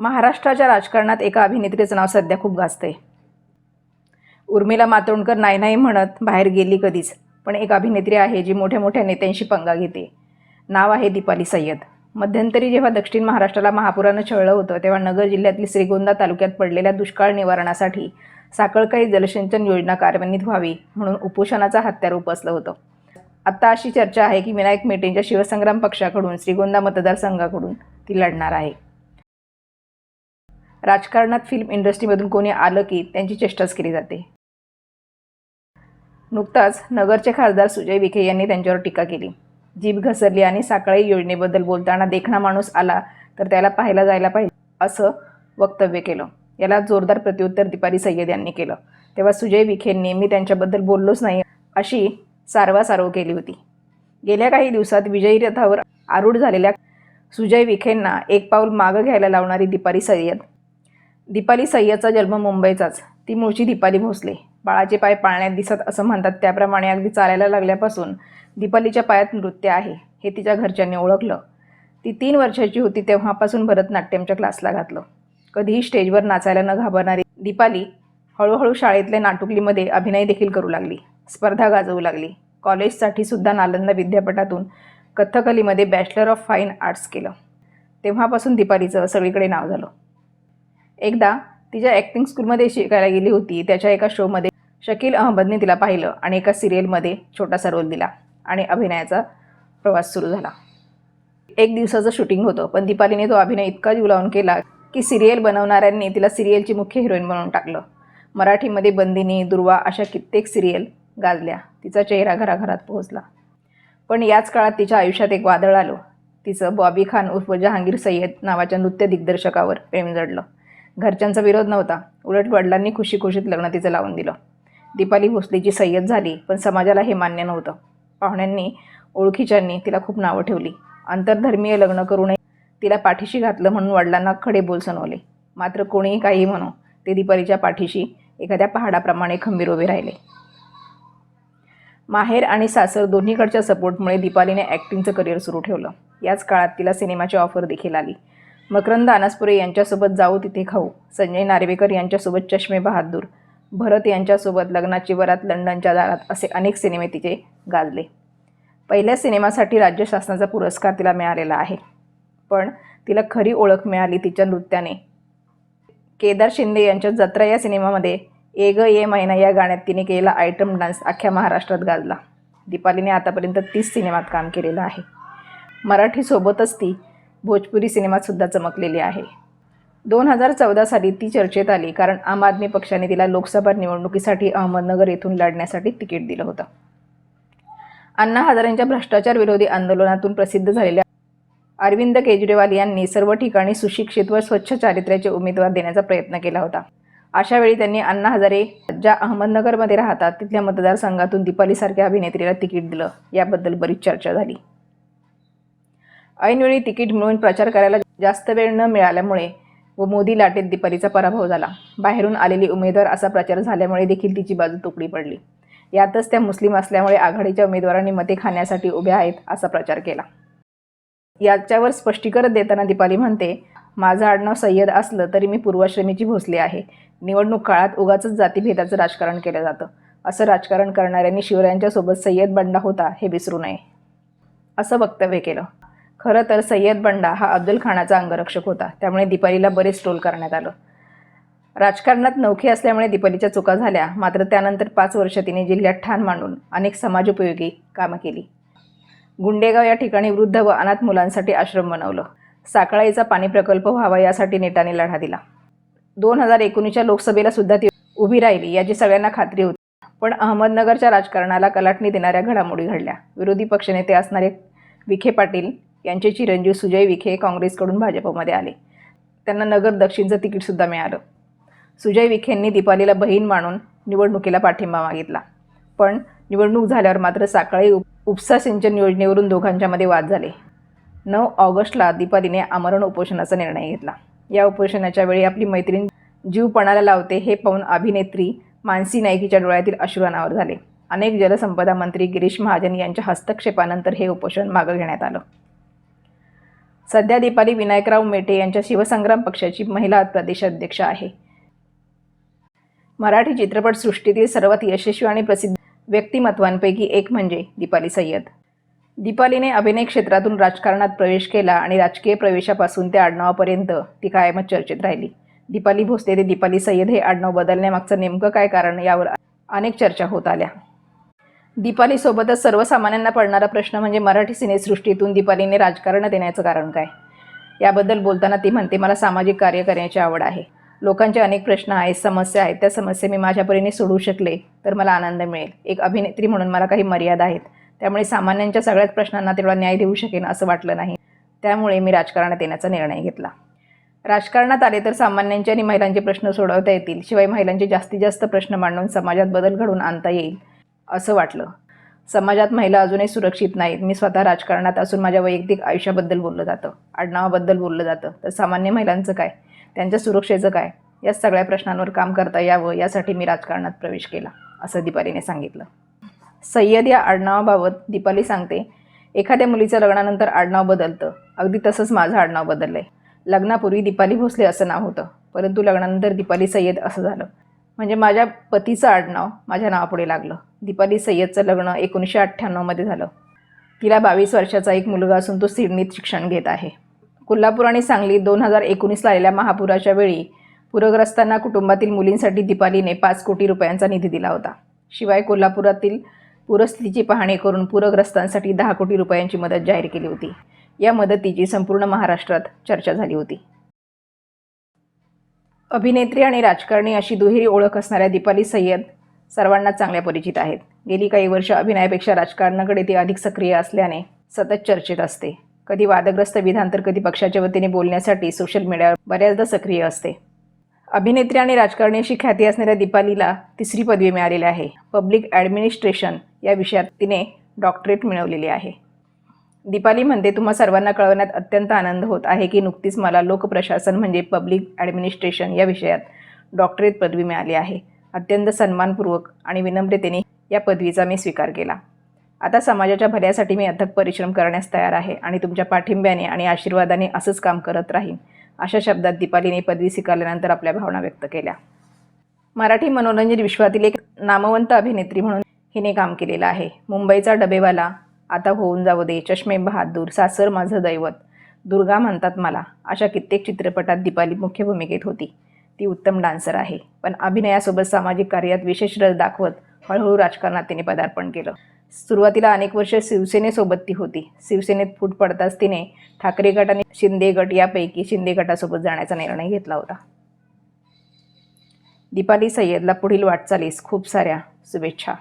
महाराष्ट्राच्या राजकारणात एका अभिनेत्रीचं नाव सध्या खूप गाजतंय. उर्मिला मातोंडकर नाही नाही म्हणत बाहेर गेली कधीच. पण एक अभिनेत्री आहे जी मोठ्या मोठ्या नेत्यांशी पंगा घेते. नाव आहे दीपाली सय्यद. मध्यंतरी जेव्हा दक्षिण महाराष्ट्राला महापुरानं छळलं होतं तेव्हा नगर जिल्ह्यातील श्रीगोंदा तालुक्यात पडलेल्या दुष्काळ निवारणासाठी साखळकाई जलसिंचन योजना कार्यान्वित व्हावी म्हणून उपोषणाचा हत्यार उपसलं होतं. आत्ता अशी चर्चा आहे की विनायक मेटेंच्या शिवसंग्राम पक्षाकडून श्रीगोंदा मतदारसंघाकडून ती लढणार आहे. राजकारणात फिल्म इंडस्ट्रीमधून कोणी आलं की त्यांची चेष्टाच केली जाते. नुकताच नगरचे खासदार सुजय विखे यांनी त्यांच्यावर टीका केली. जीभ घसरली आणि साखळी योजनेबद्दल बोलताना देखणा माणूस आला तर त्याला पाहायला जायला पाहिजे असं वक्तव्य केलं. याला जोरदार प्रत्युत्तर दिपारी सय्यद यांनी केलं. तेव्हा सुजय विखेंनी मी त्यांच्याबद्दल बोललोच नाही अशी सारवासारव केली होती. गेल्या काही दिवसात विजयी रथावर आरूढ झालेल्या सुजय विखेंना एक पाऊल मागं घ्यायला लावणारी दिपारी सय्यद दीपाली सय्यदचा जन्म मुंबईचाच. ती मूळची दीपाली भोसले. बाळाचे पाय पाळण्यात दिसत असं म्हणतात. त्याप्रमाणे अगदी चालायला लागल्यापासून दीपालीच्या पायात नृत्य आहे. हे तिच्या घरच्यांनी ओळखलं. ती तीन वर्षाची होती तेव्हापासून भरतनाट्यमच्या क्लासला घातलं. कधीही स्टेजवर नाचायला न घाबरणारी दीपाली हळूहळू शाळेतल्या नाटुकलीमध्ये अभिनय देखील करू लागली. स्पर्धा गाजवू लागली. कॉलेजसाठी सुद्धा नालंदा विद्यापीठातून कथ्थकलीमध्ये बॅचलर ऑफ फाईन आर्ट्स केलं. तेव्हापासून दीपालीचं सगळीकडे नाव झालं. एकदा तिच्या ॲक्टिंग स्कूलमध्ये शिकायला गेली होती. त्याच्या एका शोमध्ये शकील अहमदने तिला पाहिलं आणि एका सिरियलमध्ये छोटासा रोल दिला आणि अभिनयाचा प्रवास सुरू झाला. एक दिवसाचं शूटिंग होतं पण दीपालीने तो अभिनय इतका जीव लावून केला की सिरियल बनवणाऱ्यांनी तिला सिरियलची मुख्य हिरोईन बनवून टाकलं. मराठीमध्ये बंदिनी दुर्वा अशा कित्येक सिरियल गाजल्या. तिचा चेहरा घराघरात पोहोचला. पण याच काळात तिच्या आयुष्यात एक वादळ आलं. तिचं बॉबी खान उर्फ जहांगीर सय्यद नावाच्या नृत्य दिग्दर्शकावर प्रेम जडलं. घरच्यांचा विरोध नव्हता. उलट वडिलांनी खुशी खुशीत लग्न तिचं लावून दिलं. दीपाली भोसलेची सय्यद झाली पण समाजाला हे मान्य नव्हतं. पाहुण्यांनी ओळखीच्यांनी तिला खूप नावं ठेवली. आंतरधर्मीय लग्न करूनही तिला पाठीशी घातलं म्हणून वडिलांना खडे बोल सणवले मात्र कोणीही काही म्हणू ते दीपालीच्या पाठीशी एखाद्या पहाडाप्रमाणे खंबीर उभे राहिले. माहेर आणि सासर दोन्हीकडच्या सपोर्टमुळे दीपालीने ॲक्टिंगचं करिअर सुरू ठेवलं. याच काळात तिला सिनेमाची ऑफर देखील आली. मकरंद अनासपुरे यांच्यासोबत जाऊ तिथे खाऊ. संजय नार्वेकर यांच्यासोबत चष्मे बहादूर. भरत यांच्यासोबत लग्नाची वरात लंडनच्या दारात असे अनेक सिनेमे तिचे गाजले. पहिल्या सिनेमासाठी राज्य शासनाचा पुरस्कार तिला मिळालेला आहे. पण तिला खरी ओळख मिळाली तिच्या नृत्याने. केदार शिंदे यांच्या जत्रा या सिनेमामध्ये ए ग ये महिना या गाण्यात तिने केलेला आयटम डान्स अख्ख्या महाराष्ट्रात गाजला. दीपालीने आतापर्यंत तीस सिनेमात काम केलेलं आहे. मराठीसोबतच ती भोजपुरी सिनेमातसुद्धा चमकलेली आहे. दोन हजार चौदा साली ती चर्चेत आली कारण आम आदमी पक्षाने तिला लोकसभा निवडणुकीसाठी अहमदनगर येथून लढण्यासाठी तिकीट दिलं होतं. अण्णा हजारेंच्या भ्रष्टाचार विरोधी आंदोलनातून प्रसिद्ध झालेल्या अरविंद केजरीवाल यांनी सर्व ठिकाणी सुशिक्षित व स्वच्छ चारित्र्याचे उमेदवार देण्याचा प्रयत्न केला होता. अशा वेळी त्यांनी अण्णा हजारे ज्या अहमदनगरमध्ये राहतात तिथल्या मतदारसंघातून दीपालीसारख्या अभिनेत्रीला तिकीट दिलं. याबद्दल बरीच चर्चा झाली. ऐनवेळी तिकीट मिळून प्रचार करायला जास्त वेळ न मिळाल्यामुळे व मोदी लाटेत दीपालीचा पराभव झाला. बाहेरून आलेली उमेदवार असा प्रचार झाल्यामुळे देखील तिची बाजू तुकडी पडली. यातच त्या मुस्लिम असल्यामुळे आघाडीच्या उमेदवारांनी मते खाण्यासाठी उभ्या आहेत असा प्रचार केला. याच्यावर स्पष्टीकरण देताना दीपाली म्हणते माझं आडनाव सय्यद असलं तरी मी पूर्वाश्रमीची भोसले आहे. निवडणूक काळात उगाच जातीभेदाचं राजकारण केलं जातं. असं राजकारण करणाऱ्यांनी शिवरायांच्या सोबत सय्यद बंडा होता हे विसरू नये. असं वक्तव्य केलं. खरं तर सय्यद बंडा हा अब्दुल खानाचा अंगरक्षक होता. त्यामुळे दीपालीला बरेच ट्रोल करण्यात आलं. राजकारणात नौखे असल्यामुळे दीपालीच्या चुका झाल्या. मात्र त्यानंतर पाच वर्ष तिने जिल्ह्यात ठाण मांडून अनेक समाजोपयोगी कामं केली. गुंडेगाव या ठिकाणी वृद्ध व अनाथ मुलांसाठी आश्रम बनवलं. साकळाईचा पाणी प्रकल्प व्हावा यासाठी नेटाने लढा दिला. दोन हजार एकोणीसच्या लोकसभेला सुद्धा ती उभी राहिली याची सगळ्यांना खात्री होती. पण अहमदनगरच्या राजकारणाला कलाटणी देणाऱ्या घडामोडी घडल्या. विरोधी पक्षनेते असणारे विखे पाटील यांचे चिरंजीव सुजय विखे काँग्रेसकडून भाजपमध्ये आले. त्यांना नगर दक्षिणचं तिकीटसुद्धा मिळालं. सुजय विखेंनी दीपालीला बहीण मानून निवडणुकीला पाठिंबा मागितला. पण निवडणूक झाल्यावर मात्र साकाळी उप उपसा सिंचन योजनेवरून दोघांच्यामध्ये वाद झाले. नऊ ऑगस्टला दीपालीने आमरण उपोषणाचा निर्णय घेतला. या उपोषणाच्या वेळी आपली मैत्रीण जीवपणाला लावते हे पाहून अभिनेत्री मानसी नाईकीच्या डोळ्यातील अश्रू अनावर झाले. अनेक जलसंपदा मंत्री गिरीश महाजन यांच्या हस्तक्षेपानंतर हे उपोषण मागं घेण्यात आलं. सध्या दीपाली विनायकराव मेटे यांच्या शिवसंग्राम पक्षाची महिला प्रदेशाध्यक्ष आहे. मराठी चित्रपटसृष्टीतील सर्वात यशस्वी आणि प्रसिद्ध व्यक्तिमत्वांपैकी एक म्हणजे दीपाली सय्यद. दीपालीने अभिनय क्षेत्रातून राजकारणात प्रवेश केला आणि राजकीय प्रवेशापासून ते आडनावापर्यंत ती कायमच चर्चेत राहिली. दीपाली भोसले ते दीपाली सय्यद हे आडनाव बदलण्यामागचं नेमकं काय कारण यावर अनेक चर्चा होत आल्या. दीपालीसोबतच सर्वसामान्यांना पडणारा प्रश्न म्हणजे मराठी सिनेसृष्टीतून दीपालीने राजकारण देण्याचं कारण काय? याबद्दल बोलताना ती म्हणते मला सामाजिक कार्य करण्याची आवड आहे. लोकांचे अनेक प्रश्न आहेत समस्या आहेत. त्या समस्या मी माझ्या परीने सोडवू शकले तर मला आनंद मिळेल. एक अभिनेत्री म्हणून मला काही मर्यादा आहेत. त्यामुळे सामान्यांच्या सगळ्याच प्रश्नांना तेवढा न्याय देऊ शकेन असं वाटलं नाही. त्यामुळे मी राजकारणात येण्याचा निर्णय घेतला. राजकारणात आले तर सामान्यांचे आणि महिलांचे प्रश्न सोडवता येतील. शिवाय महिलांचे जास्तीत जास्त प्रश्न मांडून समाजात बदल घडवून आणता येईल. असं वाटलं. समाजात महिला अजूनही सुरक्षित नाहीत. मी स्वतः राजकारणात असून माझ्या वैयक्तिक आयुष्याबद्दल बोललं जातं. आडनावाबद्दल बोललं जातं. तर सामान्य महिलांचं काय? त्यांच्या सुरक्षेचं काय? या सगळ्या प्रश्नांवर काम करता यावं यासाठी मी राजकारणात प्रवेश केला असं दीपालीने सांगितलं. सय्यद या आडनावाबाबत दीपाली सांगते एखाद्या मुलीचं लग्नानंतर आडनाव बदलतं. अगदी तसंच माझं आडनाव बदललं आहे लग्नापूर्वी दीपाली भोसले असं नाव होतं. परंतु लग्नानंतर दीपाली सय्यद असं झालं. म्हणजे माझ्या पतीचं आडनाव माझ्या नावापुढे लागलं. दीपाली सय्यदचं लग्न एकोणीसशे अठ्ठ्याण्णवमध्ये झालं. तिला बावीस वर्षाचा एक मुलगा असून तो सिडनीत शिक्षण घेत आहे. कोल्हापूर आणि सांगलीत दोन हजार एकोणीसला आलेल्या महापुराच्या वेळी पूरग्रस्तांना कुटुंबातील मुलींसाठी दीपालीने पाच कोटी रुपयांचा निधी दिला होता. शिवाय कोल्हापुरातील पूरस्थितीची पाहणी करून पूरग्रस्तांसाठी दहा कोटी रुपयांची मदत जाहीर केली होती. या मदतीची संपूर्ण महाराष्ट्रात चर्चा झाली होती. अभिनेत्री आणि राजकारणी अशी दुहेरी ओळख असणाऱ्या दीपाली सय्यद सर्वांना चांगल्या परिचित आहेत. गेली काही वर्ष अभिनयापेक्षा राजकारणाकडे ती अधिक सक्रिय असल्याने सतत चर्चेत असते. कधी वादग्रस्त विधान तर कधी पक्षाच्या वतीने बोलण्यासाठी सोशल मीडियावर बऱ्याचदा सक्रिय असते. अभिनेत्री आणि राजकारणी अशी ख्याती असणाऱ्या दीपालीला तिसरी पदवी मिळालेली आहे. पब्लिक ॲडमिनिस्ट्रेशन या विषयात तिने डॉक्टरेट मिळवलेली आहे. दीपाली म्हणते तुम्हा सर्वांना कळवण्यात अत्यंत आनंद होत आहे की नुकतीच मला लोकप्रशासन म्हणजे पब्लिक ॲडमिनिस्ट्रेशन या विषयात डॉक्टरेट पदवी मिळाली आहे. अत्यंत सन्मानपूर्वक आणि विनम्रतेने या पदवीचा मी स्वीकार केला. आता समाजाच्या भल्यासाठी मी अथक परिश्रम करण्यास तयार आहे आणि तुमच्या पाठिंब्याने आणि आशीर्वादाने असंच काम करत राहीन. अशा शब्दात दीपालीने पदवी स्वीकारल्यानंतर आपल्या भावना व्यक्त केल्या. मराठी मनोरंजन विश्वातील एक नामवंत अभिनेत्री म्हणून हिने काम केलेलं आहे. मुंबईचा डबेवाला आता होऊन जाऊ दे चष्मे बहादूर सासर माझं दैवत. दुर्गा म्हणतात मला अशा कित्येक चित्रपटात दीपाली मुख्य भूमिकेत होती. ती उत्तम डान्सर आहे पण अभिनयासोबत सामाजिक कार्यात विशेष रस दाखवत हळूहळू राजकारणात तिने पदार्पण केलं. सुरुवातीला अनेक वर्ष शिवसेनेसोबत ती होती. शिवसेनेत फूट पडताच तिने ठाकरे गट आणि शिंदे गट यापैकी शिंदे गटासोबत जाण्याचा निर्णय घेतला होता. दीपाली सय्यदला पुढील वाटचालीस खूप साऱ्या शुभेच्छा.